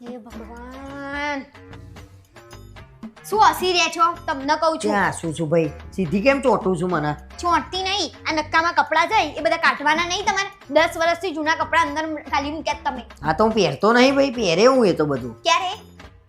હે ભગવાન. શું હસી રહ્યા છો? તમને કહું છું. ક્યાં શું છું ભાઈ? સીધી કેમ ચોટું છું મને? ચોંટતી નહીં. આ નક્કામાં કપડાં જાય એ બધા કાઢવાના નહીં તમારે? દસ વર્ષથી જૂના કપડાં અંદર ખાલી મૂક્યા તમે. હા તો હું પહેરતો નહીં ભાઈ પહેરે હું એ તો બધું. ક્યારે?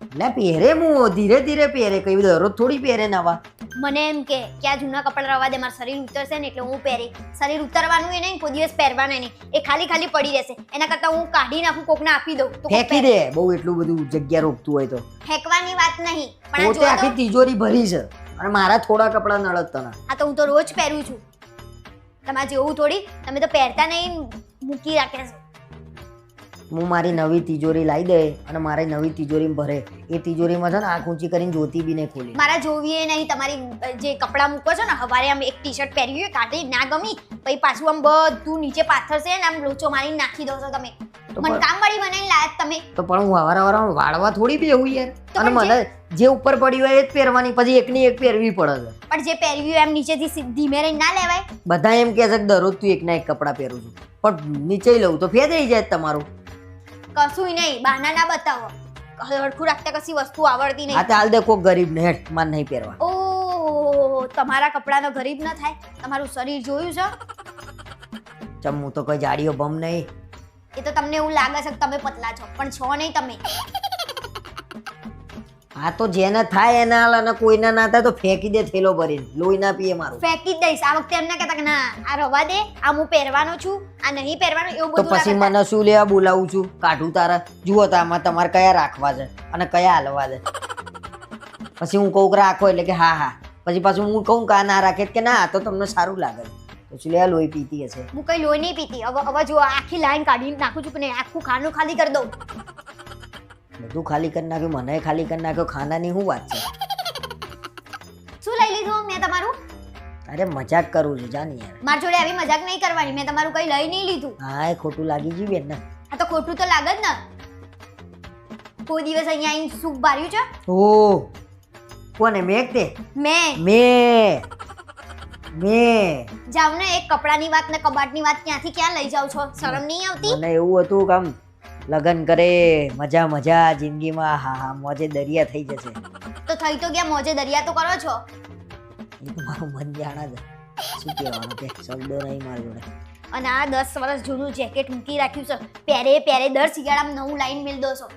એટલે પહેરે હું ધીરે ધીરે પહેરે કઈ દરરોજ થોડી પહેરે નવા. મને એમ કે કે આ જૂના કપડાં રવા દે મારું શરીર ઉતરશે ને એટલે હું પહેરી. શરીર ઉતરવાનું એ નહીં કોઈ દિવસ પહેરવાના નહીં. એ ખાલી ખાલી પડી રહેશે. એના કરતાં હું કાઢી નાખું કોકને આપી દઉં. તો ફેંકી દે. બહુ એટલું બધું જગ્યા રોકતું હોય તો. ફેંકવાની વાત નહીં પણ પોતે જો આખી તિજોરી ભરી છે. અને મારા થોડા કપડાં નળત તને. આ તો હું તો રોજ પહેરું છું. તમારે જેવું થોડી તમે તો પહેરતા નહીં મૂકી રાખ્યા છો. હું મારી નવી તિજોરી લાવી દે અને મારી નવી તિજોરી ભરે. એ તિજોરીમાં છે ને આંખ ઊંચી કરીને જોતી બી નહીં ખોલી. મારા જોવીએ નહીં તમારી જે કપડાં મૂકો છો ને હવારે આમ એક ટી શર્ટ પહેરી હોય કાઢી ના ગમી પછી પાછું આમ બધું નીચે પાથરશે ને આમ લોચો મારીને નાખી દો છો તમે. મને કામવાળી બનાવીને લાયા તમે. તો પણ હું હવારે હવારે વાળવા થોડી બેહું યાર. અને મને જે ઉપર પડી હોય એ જ પહેરવાની પછી એકની એક પહેરવી પડે છે. પણ જે પહેરવી હોય એમ નીચેથી ધીમે રહી ના લેવાય. બધા એમ કહે છે કે દરરોજ તું એકના એક કપડાં પહેરું છું. પણ નીચે લઉં તો ફેદાઈ જાય તમારું. કશુંય નહીં બહાના ના બતાવો હરખું રાખતા કશી વસ્તુ આવડતી આ નહીં તો હાલ દે કોક ગરીબ ને હેઠ માર નહીં પહેરવા. ઓ તમારા કપડાનો ગરીબ ન થાય. તમારું શરીર જોયું છે? ચમ હું તો કોઈ જાડીઓ બમ નહીં. એ તો તમને એવું લાગે છે કે તમે પતલા છો પણ છો નહીં તમે. આ તો જેને થાય એના હાલ અને કોઈના ના થાય તો ફેંકી દે થેલો ભરીને. લોહી ના પીએ મારું. ફેંકી જ દઈશ. આ વખતે એમને કહેતા કે ના આ રવા દે આ હું પહેરવાનો છું આ નહીં પહેરવાનો એવું તો બધું પછી ના મને શું લેવા બોલાવું છું? કાઢું તારા. જુઓ તો આમાં તમારે કયા રાખવા છે અને કયા હાલવા છે. પછી હું કહું કે રાખો એટલે કે હા હા. પછી પાછું હું કહું કે આ ના રાખે કે ના આ તો તમને સારું લાગે. પછી પછી લેવા લોહી પીતી હશે. હું કઈ લોહી નહીં પીતી. હવે હવે જો આખી લાઈન કાઢી નાખું છું પણ આખું ખાનું ખાલી કરી દઉં. બધું ખાલી કરી નાખ્યું મને ખાલી કરી નાખ્યો ખાનાની શું વાત છે? શું લઈ લીધું મેં તમારું? અરે મજાક કરું છું જાન યાર. મારી જોડે આવી મજાક નહીં કરવાની મેં તમારું કઈ લઈ નહીં લીધું. હા એ ખોટું લાગી ગયું બેન ને. આ તો ખોટું તો લાગે જ ને. કોઈ દિવસ અહીંયા આવીને સુખ બાર્યું છે? ઓ કોને મેં તે? મેં. મેં. મેં. જાવ ને એક કપડાની વાત ને કબાટની વાત ક્યાંથી ક્યાં લઈ જાવ છો? શરમ નહીં આવતી? મને એવું હતું કે આમ લગન કરે મજા મજા જિંદગીમાં હા હા મોજે દરિયા થઈ જશે. તો થઈ તો ગયા મોજે દરિયા તો કરો છો? એ તો મારું મન જાણે છે. શું કહેવાનું કે શબ્દો નહીં મારી જોડે. અને આ દસ વર્ષ જૂનું જેકેટ મૂકી રાખ્યું છે. પહેરે પહેરે દર શિયાળામાં નવું લાઈન મેળ દો છો.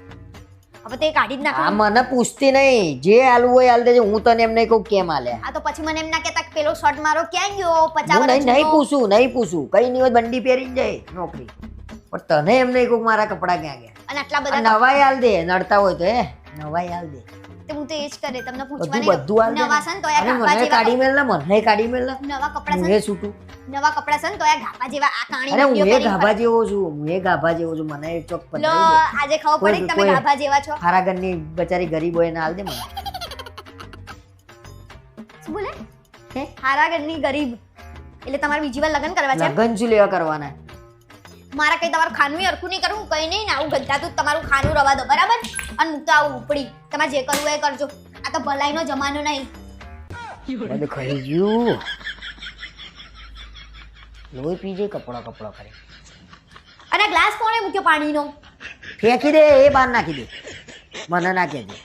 હવે તે કાઢી જ આ મને પૂછતી નહીં. જે હાલવું હોય હાલ દેજે. હું તને એમ નહીં કહું કેમ આલે. આ તો પછી મને એમ ના કહેતા કે પેલો શર્ટ મારો ક્યાં ગયો? પચાસ નહીં નહીં પૂછું નહીં પૂછું. કઈ નહીં હોય બંડી પહેરીને જાય નોકરી. પણ તને એમ નહીં કહું મારા કપડાં ક્યાં ગયા? અને આટલા બધા નવાઈ હાલ દે નડતા હોય તો હે? નવાઈ હાલ દે. તો હું તો એ જ કરે તમને પૂછવાની બધું હાલ દે નવા છે તો અરે ગાભા મને કાઢી મેલ ને મને કાઢી મેલ ને. નવા કપડા હું છૂટું. નવા કપડા છે ને તો ગાભા જેવા આ કાણી અરે હું એ ગાભા જેવો છું હું એ ગાભા જેવો છું. મને એ ચોક લો આજે ખબર પડે તમે ગાભા જેવા છો? હારા ઘરની બચારી ગરીબ હોય ને હાલ દે મને. શું બોલે? હે? હારા ઘરની ગરીબ. એટલે તમારે બીજી વાર લગ્ન કરવા છે? એમ? શું લેવા કરવાના? મારા કઈ તમારું ખાનું અરખું નહીં કરું કઈ નહીં ને આવું ગંધાતું તું તમારું ખાનું રવા દો બરાબર? અને હું તો આવું ઉપડી. તમારે જે કરવું એ કરજો. આ તો ભલાઈનો જમાનો નહીં. બધું ખાઈ ગયું. લોહી પીજે કપડો કપડો કરે. અને ગ્લાસ કોણે મૂક્યો પાણીનો? ફેંકી દે એ બહાર નાખી દે. મને નાખી દે